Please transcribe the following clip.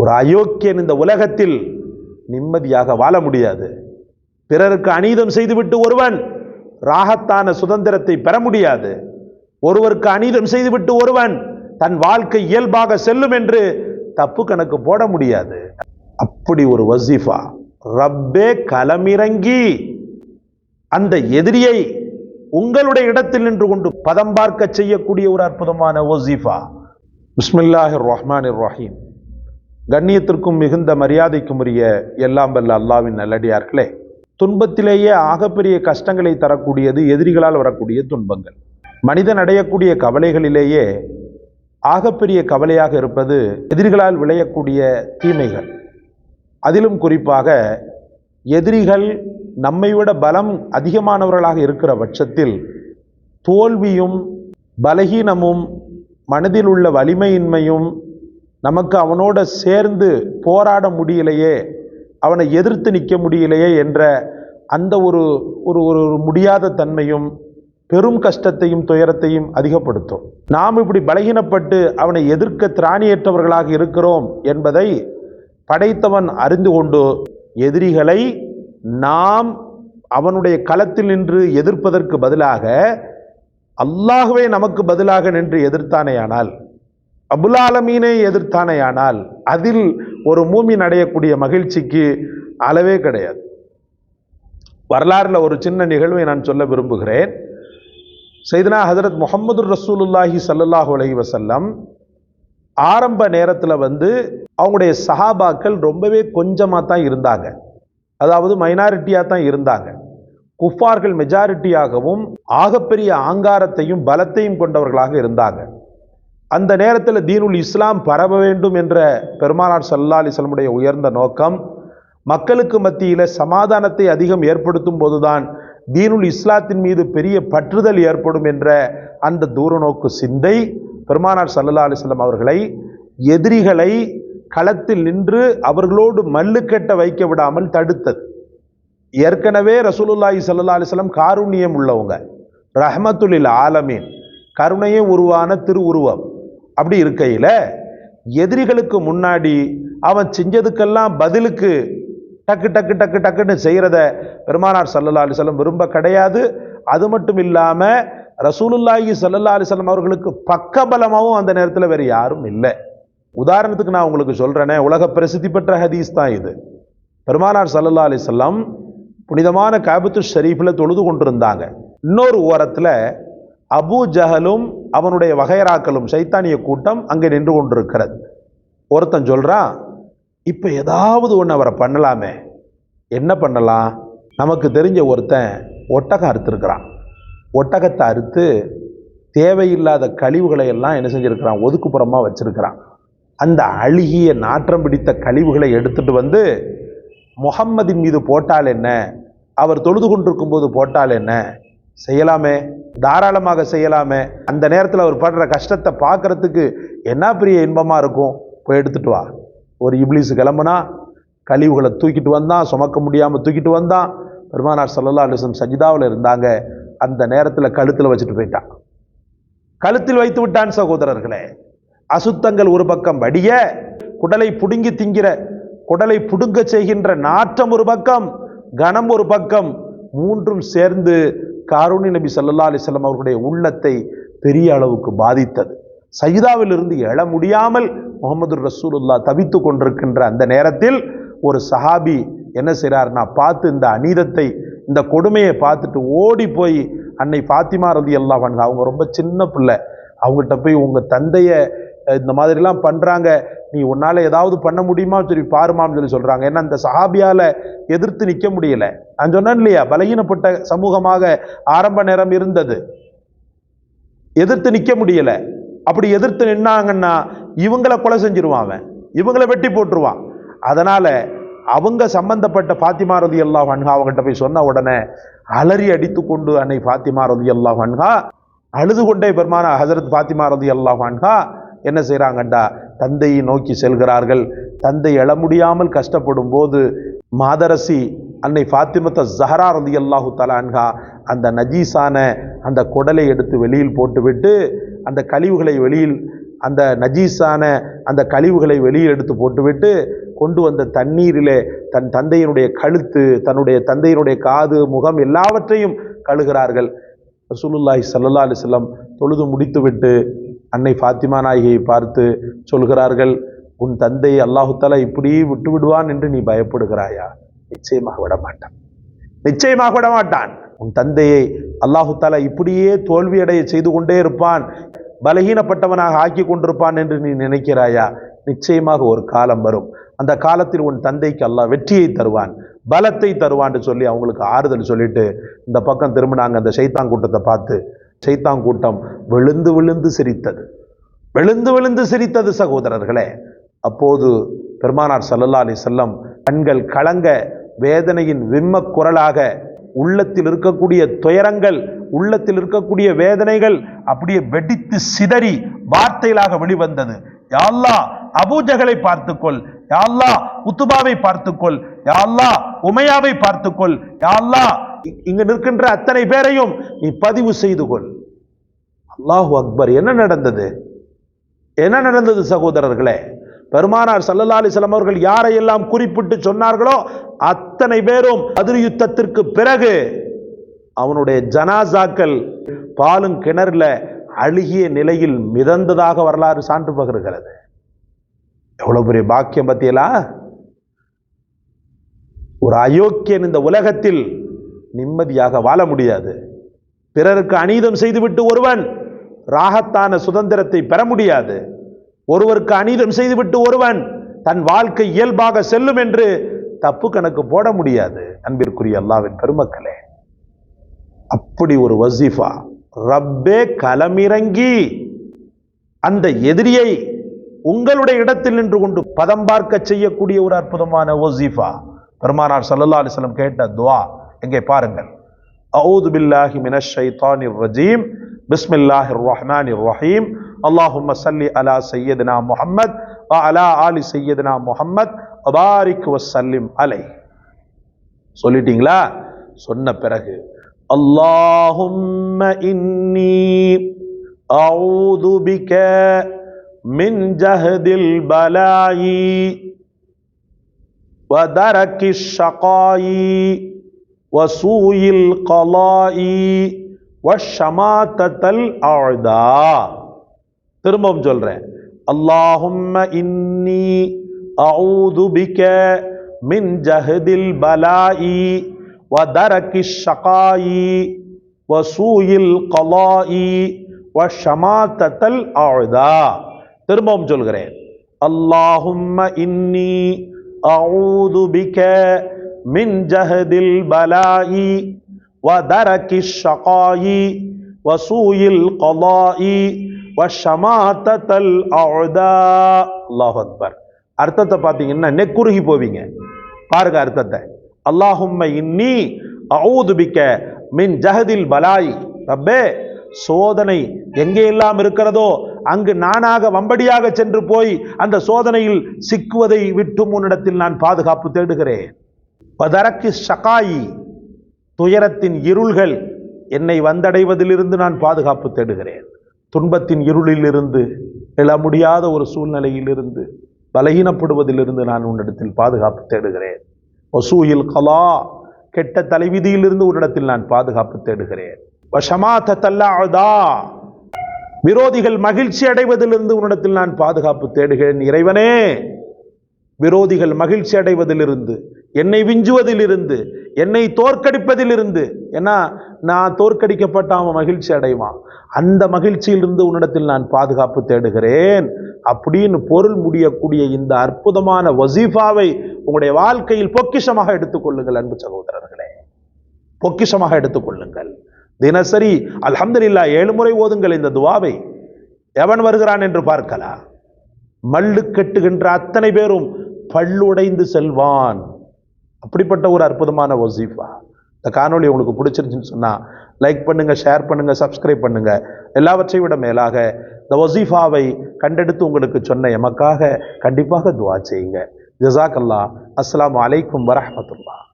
ஒரு அயோக்கியன் இந்த உலகத்தில் நிம்மதியாக வாழ முடியாது. பிறருக்கு அநீதம் செய்துவிட்டு ஒருவன் ராகத்தான சுதந்திரத்தை பெற முடியாது. ஒருவருக்கு அநீதம் செய்துவிட்டு ஒருவன் தன் வாழ்க்கை இயல்பாக செல்லும் என்று தப்பு கணக்கு போட முடியாது. அப்படி ஒரு வசீஃபா ரப்பே களமிறங்கி அந்த எதிரியை உங்களுடைய இடத்தில் நின்று கொண்டு பதம் பார்க்க செய்யக்கூடிய ஒரு அற்புதமான வசீஃபா. பிஸ்மில்லாஹிர் ரஹ்மான் ரஹீம் கண்ணியத்திற்கும் மிகுந்த மரியாதைக்கும் உரிய எல்லாம் வல்ல அல்லாவின் நல்லடியார்களே. துன்பத்திலேயே ஆகப்பெரிய கஷ்டங்களை தரக்கூடியது எதிரிகளால் வரக்கூடிய துன்பங்கள். மனிதன் அடையக்கூடிய கவலைகளிலேயே ஆகப்பெரிய கவலையாக இருப்பது எதிரிகளால் விளையக்கூடிய தீமைகள். அதிலும் குறிப்பாக எதிரிகள் நம்மை விட பலம் அதிகமானவர்களாக இருக்கிற பட்சத்தில் தோல்வியும் பலகீனமும் மனதில் உள்ள வலிமையின்மையும் நமக்கு அவனோட சேர்ந்து போராட முடியலையே அவனை எதிர்த்து நிற்க முடியலையே என்ற அந்த ஒரு ஒரு ஒரு முடியாத தன்மையும் பெரும் கஷ்டத்தையும் துயரத்தையும் அதிகப்படுத்தும். நாம் இப்படி பலகீனப்பட்டு அவனை எதிர்க்க திராணியற்றவர்களாக இருக்கிறோம் என்பதை படைத்தவன் அறிந்து கொண்டு எதிரிகளை நாம் அவனுடைய களத்தில் நின்று எதிர்ப்பதற்கு பதிலாக அல்லாகவே நமக்கு பதிலாக நின்று எதிர்த்தானேயானால் அபுல் ஆலமீனை எதிர்த்தானேயானால் அதில் ஒரு மூமின் அடையக்கூடிய மகிழ்ச்சிக்கு அளவே கிடையாது. வரலாறுல ஒரு சின்ன நிகழ்வை நான் சொல்ல விரும்புகிறேன். செய்தனா ஹசரத் முகமது ரசூலுல்லாஹி சல்லாஹூ அலஹி வசல்லம் ஆரம்ப நேரத்தில் வந்து அவங்களுடைய சஹாபாக்கள் ரொம்பவே கொஞ்சமாக தான் இருந்தாங்க. அதாவது மைனாரிட்டியாக தான் இருந்தாங்க. குஃபார்கள் மெஜாரிட்டியாகவும் ஆகப்பெரிய ஆங்காரத்தையும் பலத்தையும் கொண்டவர்களாக இருந்தாங்க. அந்த நேரத்தில் தீனுல் இஸ்லாம் பரவ வேண்டும் என்ற பெருமானார் சல்லா அலிஸ்லமுடைய உயர்ந்த நோக்கம் மக்களுக்கு மத்தியில் சமாதானத்தை அதிகம் ஏற்படுத்தும் போதுதான் தீனுல் இஸ்லாத்தின் மீது பெரிய பற்றுதல் ஏற்படும் என்ற அந்த தூரநோக்கு சிந்தை பெருமானார் சல்லா அலிஸ்லாம் அவர்களை எதிரிகளை களத்தில் நின்று அவர்களோடு மல்லுக்கட்ட வைக்க விடாமல் தடுத்தது. ஏற்கனவே ரசூலுல்லாஹி சல்லா அலிஸ்லாம் காருண்யம் உள்ளவங்க ரஹமத்துலில் ஆலமீன் கருணையும் உருவான திருவுருவம். அப்படி இருக்கையில் எதிரிகளுக்கு முன்னாடி அவன் செஞ்சதுக்கெல்லாம் பதிலுக்கு டக்கு டக்கு டக்கு டக்குன்னு செய்கிறத பெருமானார் சல்லல்லா அலிசல்லம் விரும்ப கிடையாது. அது மட்டும் இல்லாமல் ரசூலுல்லாஹி சல்லல்லா அலிசல்லம் அவர்களுக்கு பக்கபலமாகவும் அந்த நேரத்தில் வேறு யாரும் இல்லை. உதாரணத்துக்கு நான் உங்களுக்கு சொல்கிறேனே உலக பிரசித்தி பெற்ற ஹதீஸ் தான் இது. பெருமானார் சல்லல்லா அலிஸ்லாம் புனிதமான காபத்து ஷரீஃபில் தொழுது கொண்டிருந்தாங்க. இன்னொரு ஓரத்தில் அபு ஜஹலும் அவனுடைய வகைராக்களும் சைத்தானிய கூட்டம் அங்கே நின்று கொண்டிருக்கிறது. ஒருத்தன் சொல்கிறான் இப்போ ஏதாவது ஒன்று அவரை பண்ணலாமே. என்ன பண்ணலாம்? நமக்கு தெரிஞ்ச ஒருத்தன் ஒட்டகம் அறுத்துருக்கிறான். ஒட்டகத்தை அறுத்து தேவையில்லாத கழிவுகளை எல்லாம் என்ன செஞ்சிருக்கிறான்? ஒதுக்குப்புறமாக வச்சுருக்கிறான். அந்த அழுகிய நாற்றம் பிடித்த கழிவுகளை எடுத்துட்டு வந்து முகம்மதின் மீது போட்டால் என்ன? அவர் தொழுது கொண்டிருக்கும் போது போட்டால் என்ன? செய்யலாமே தாராளமாக செய்யலாமே. அந்த நேரத்தில் அவர் படுற கஷ்டத்தை பார்க்கறதுக்கு என்ன பெரிய இன்பமாக இருக்கும்? போய் எடுத்துட்டு வா. ஒரு இப்ளீஸ் கிளம்புனா கழிவுகளை தூக்கிட்டு வந்தான் சுமக்க முடியாமல் தூக்கிட்டு வந்தான். பெருமானார் சல்லல்லா அலிஸ்லம் சஜிதாவில் இருந்தாங்க. அந்த நேரத்தில் கழுத்தில் வச்சுட்டு போயிட்டான். கழுத்தில் வைத்து விட்டான் சகோதரர்களே. அசுத்தங்கள் ஒரு பக்கம் வடிய குடலை புடுங்கி திங்கிற குடலை புடுங்க செய்கின்ற நாற்றம் ஒரு பக்கம் கனம் ஒரு பக்கம் மூன்றும் சேர்ந்து காரூணி நபி சல்லா அலிஸ்லாம் அவர்களுடைய உள்ளத்தை பெரிய அளவுக்கு பாதித்தது. சயிதாவிலிருந்து எழ முடியாமல் முகமது ரசூலுல்லா தவித்து கொண்டிருக்கின்ற அந்த நேரத்தில் ஒரு சஹாபி என்ன செய்கிறார்னா பார்த்து இந்த அநீதத்தை இந்த கொடுமையை பார்த்துட்டு ஓடி போய் அன்னை ஃபாத்திமா ரதி எல்லாம் அவங்க ரொம்ப சின்ன பிள்ளை. அவங்ககிட்ட போய் உங்கள் தந்தையை இந்த மாதிரிலாம் பண்ணுறாங்க நீ உன்னால் ஏதாவது பண்ண முடியுமா? சொல்லி பாருமான்னு சொல்லி சொல்கிறாங்க ஏன்னா இந்த சஹாபியால் எதிர்த்து நிற்க முடியல. நான் சொன்னேன் இல்லையா பலகீனப்பட்ட சமூகமாக ஆரம்ப நேரம் இருந்தது. எதிர்த்து நிற்க முடியல. அப்படி எதிர்த்து நின்னாங்கன்னா இவங்களை கொலை செஞ்சிருவான் அவன். இவங்களை வெட்டி போட்டுருவான். அதனால அவங்க சம்பந்தப்பட்ட ஃபாத்திமா ரதி அல்லா வன்ஹா அவங்ககிட்ட போய் சொன்ன உடனே அலறி அடித்து கொண்டு அன்னை ஃபாத்திமா ரதி அல்லா வன்ஹா அழுது கொண்டே பெருமான ஹசரத் ஃபாத்திமா ரதி அல்லா வன்ஹா என்ன செய்கிறாங்கண்டா தந்தையை நோக்கி செல்கிறார்கள். தந்தை எழ முடியாமல் கஷ்டப்படும் போது மாதரசி அன்னை ஃபாத்திமத்த ஜஹரா ரதி அல்லாஹு தலான்ஹா அந்த நஜீஸான அந்த குடலை எடுத்து வெளியில் போட்டுவிட்டு அந்த கழிவுகளை வெளியில் அந்த நஜீஸான அந்த கழிவுகளை வெளியே எடுத்து போட்டுவிட்டு கொண்டு வந்த தண்ணீரிலே தன் தந்தையினுடைய கழுத்து தன்னுடைய தந்தையினுடைய காது முகம் எல்லாவற்றையும் கழுகிறார்கள். ரசூலுல்லாஹி சல்லா அலைஹி தொழுது முடித்துவிட்டு அன்னை ஃபாத்திமா நாயகியை பார்த்து சொல்கிறார்கள் உன் தந்தை அல்லாஹு இப்படி விட்டு விடுவான் என்று நீ பயப்படுகிறாயா? நிச்சயமாக விட மாட்டான் நிச்சயமாக விட மாட்டான் உன் தந்தையை அல்லாஹு இப்படியே தோல்வியடைய செய்து கொண்டே இருப்பான் பலகீனப்பட்டவனாக ஆக்கி கொண்டிருப்பான் என்று நீ நினைக்கிறாயா? நிச்சயமாக ஒரு காலம் வரும். அந்த காலத்தில் உன் தந்தைக்கு அல்லாஹ் வெற்றியை தருவான் பலத்தை தருவான்னு சொல்லி அவங்களுக்கு ஆறுதல் சொல்லிட்டு இந்த பக்கம் திரும்பினாங்க அந்த சைத்தான் கூட்டத்தை பார்த்து சைத்தான் கூட்டம் விழுந்து விழுந்து சிரித்தது. விழுந்து விழுந்து சிரித்தது சகோதரர்களே அப்போது பெருமானார் சல்லல்லா அலி செல்லம் கண்கள் கலங்க வேதனையின் விம்ம குரலாக உள்ளத்தில் இருக்கக்கூடிய துயரங்கள் உள்ளத்தில் இருக்கக்கூடிய வேதனைகள் அப்படியே வெடித்து சிதறி வார்த்தைகளாக வெளிவந்தது. யாழ்லா அபூஜகளை பார்த்துக்கொள். யாழ்லா உத்துபாவை பார்த்துக்கொள். யாழ்லா உமையாவை பார்த்துக்கொள். யாழ்லா இங்கு நிற்கின்ற அத்தனை பேரையும் நீ பதிவு செய்து கொள். அல்லாஹு அக்பர் என்ன நடந்தது? என்ன நடந்தது சகோதரர்களே? பெருமானார் சல்லல்லா அலிஸ்லாம் அவர்கள் யாரையெல்லாம் குறிப்பிட்டு சொன்னார்களோ அத்தனை பேரும் அதிர் யுத்தத்திற்கு பிறகு அவனுடைய ஜனாசாக்கள் பாலும் கிணறுல அழுகிய நிலையில் மிதந்ததாக வரலாறு சான்று பகிர்கிறது. எவ்வளவு பெரிய பாக்கியம் பத்தியலா ஒரு அயோக்கியன் இந்த உலகத்தில் நிம்மதியாக வாழ முடியாது. பிறருக்கு அநீதம் செய்துவிட்டு ஒருவன் ராகத்தான சுதந்திரத்தை பெற முடியாது. ஒருவருக்கு அநீதம் செய்துவிட்டு ஒருவன் தன் வாழ்க்கை இயல்பாக செல்லும் என்று தப்பு கணக்கு போட முடியாது. அன்பிற்குரிய அல்லாவின் பெருமக்களே அப்படி ஒரு வசீஃபா ரப்பே களமிறங்கி அந்த எதிரியை உங்களுடைய இடத்தில் நின்று கொண்டு பதம் பார்க்க செய்யக்கூடிய ஒரு அற்புதமான ஒசீஃபா பெருமானார் சல்லல்லா அலிஸ்லம் கேட்ட துவா எங்கே பாருங்கள். அவுது பில்லாஹி மினஷ் ஷைத்தானிர் ரஜீம் பிஸ்மில்லாஹிர் ரஹ்மானிர் ரஹீம் اللهم صل على سيدنا محمد وعلى آل سيدنا محمد وبارك وسلم عليه சொல்லிட்டீங்களா சொன்ன பிறகு اللهم إني أعوذ بك من جهد البلاء ودرك الشقاء وسوء القضاء وشماتة الأعداء திரும்பவும் சொல்றேன் اللهم إني أعوذ بك من جهد البلاء ودرك الشقاء وسوء القضاء وشماتة الأعداء திரும்பவும் சொல்கிறேன் اللهم إني أعوذ بك من جهد البلاء ودرك الشقاء وسوء القضاء அல்லாஹ் அக்பர். அர்த்தத்தை பார்த்தீங்கன்னா நெக்குருகி போவீங்க. பாருங்க அர்த்தத்தை. அல்லாஹும்ம இன்னி அவுதுபிக்க மின் ஜஹதில் பலாய். ரப்பே சோதனை எங்கே எல்லாம் இருக்கிறதோ அங்கு நானாக வம்படியாக சென்று போய் அந்த சோதனையில் சிக்குவதை விட்டு உன்னிடத்தில் நான் பாதுகாப்பு தேடுகிறேன். பதரக்கு சகாயி துயரத்தின் இருள்கள் என்னை வந்தடைவதிலிருந்து நான் பாதுகாப்பு தேடுகிறேன். துன்பத்தின் இருளிலிருந்து எழ முடியாத ஒரு சூழ்நிலையிலிருந்து பலகீனப்படுவதிலிருந்து நான் உன்னிடத்தில் பாதுகாப்பு தேடுகிறேன். ஒசூயில் கலா கெட்ட தலைவிதியிலிருந்து உன்னிடத்தில் நான் பாதுகாப்பு தேடுகிறேன். வஷமாத்த தல்லாதா விரோதிகள் மகிழ்ச்சி அடைவதிலிருந்து உன்னிடத்தில் நான் பாதுகாப்பு தேடுகிறேன். இறைவனே விரோதிகள் மகிழ்ச்சி அடைவதிலிருந்து என்னை விஞ்சுவதிலிருந்து என்னை தோற்கடிப்பதிலிருந்து ஏன்னா நான் தோற்கடிக்கப்பட்ட அவன் மகிழ்ச்சி அடைவான். அந்த மகிழ்ச்சியிலிருந்து உன்னிடத்தில் நான் பாதுகாப்பு தேடுகிறேன். அப்படின்னு பொருள் முடியக்கூடிய இந்த அற்புதமான வசீஃபாவை உங்களுடைய வாழ்க்கையில் பொக்கிஷமாக எடுத்துக்கொள்ளுங்கள் அன்பு சகோதரர்களே. பொக்கிஷமாக எடுத்துக்கொள்ளுங்கள். தினசரி அலமதுல்லா ஏழு முறை ஓதுங்கள் இந்த துவாவை. எவன் வருகிறான் என்று பார்க்கலாம். மல்லு கட்டுகின்ற அத்தனை பேரும் பல்லுடைந்து செல்வான். அப்படிப்பட்ட ஒரு அற்புதமான வசீஃபா. இந்த காணொளி உங்களுக்கு பிடிச்சிருந்துச்சுன்னு சொன்னால் லைக் பண்ணுங்கள் ஷேர் பண்ணுங்கள் சப்ஸ்கிரைப் பண்ணுங்கள் எல்லாவற்றையும் விட மேலாக இந்த வசீஃபாவை கண்டெடுத்து உங்களுக்கு சொன்ன எமக்காக கண்டிப்பாக துவா செய்யுங்க. ஜசாக் அல்லாஹ் அஸ்லாம் அலைக்கும் வரஹ்மத்துல்லாஹ்